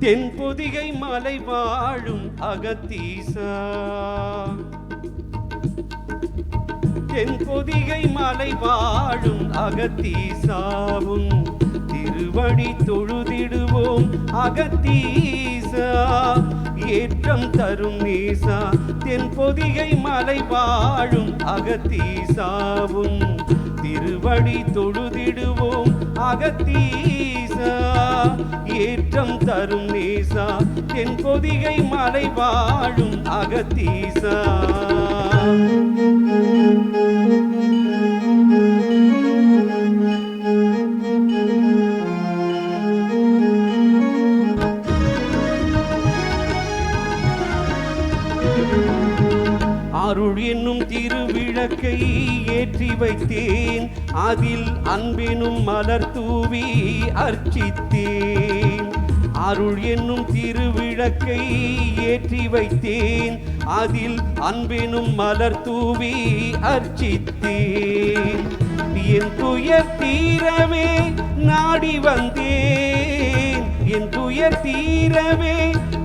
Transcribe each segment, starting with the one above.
தென்பொதிகை மலை வாழும் அகத்தீசா. தென்பொதிகை மலை வாழும் அகத்தீசாவும் திருவடி தொழுதிடுவோம் அகத்தீசா. ஏற்றம் தரும் நீசா தென்பொதிகை மலை வாழும் அகத்தீசாவும் திருவடி தொழுதிடுவோம் அகத்தீ ஏற்றம் தரும் நேசா. தென் கொதிகை மலை வாழும் அகத்தீசா. அருள் என்னும் திருவிளக்கை ஏற்றி வைத்தேன். அதில் அன்பெனும் மலர் தூவி அர்ச்சித்தேன். அருள் என்னும் திருவிளக்கை ஏற்றி வைத்தேன். அதில் அன்பெனும் மலர் தூவி அர்ச்சித்தேன். என் துயர் தீரவே நாடி வந்தேன். என் துயர் தீரவே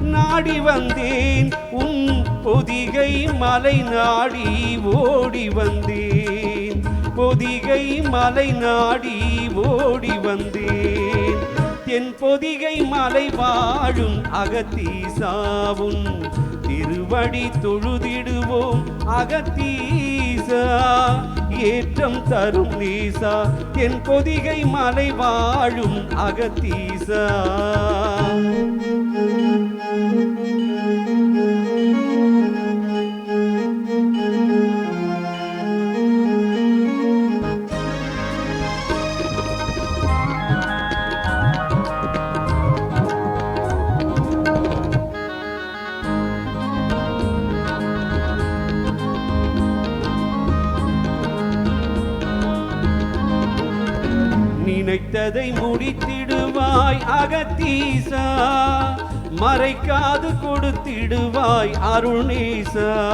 நாடி வந்தேன். உன் பொதிகை மலை நாடி ஓடி வந்தேன். பொதிகை மலை நாடி ஓடி வந்தேன். என் பொதிகை மலை வாழும் அகத்தீசாவும் திருவடி தொழுதிடுவோம் அகத்தீசா. ஏற்றம் தரும் நீசா என் பொதிகை மலை வாழும் அகத்தீசா. நினைத்ததை முடித்திடுவாய் அகத்தீசா. மறைக்காது கொடுத்திடுவாய் அருணேசா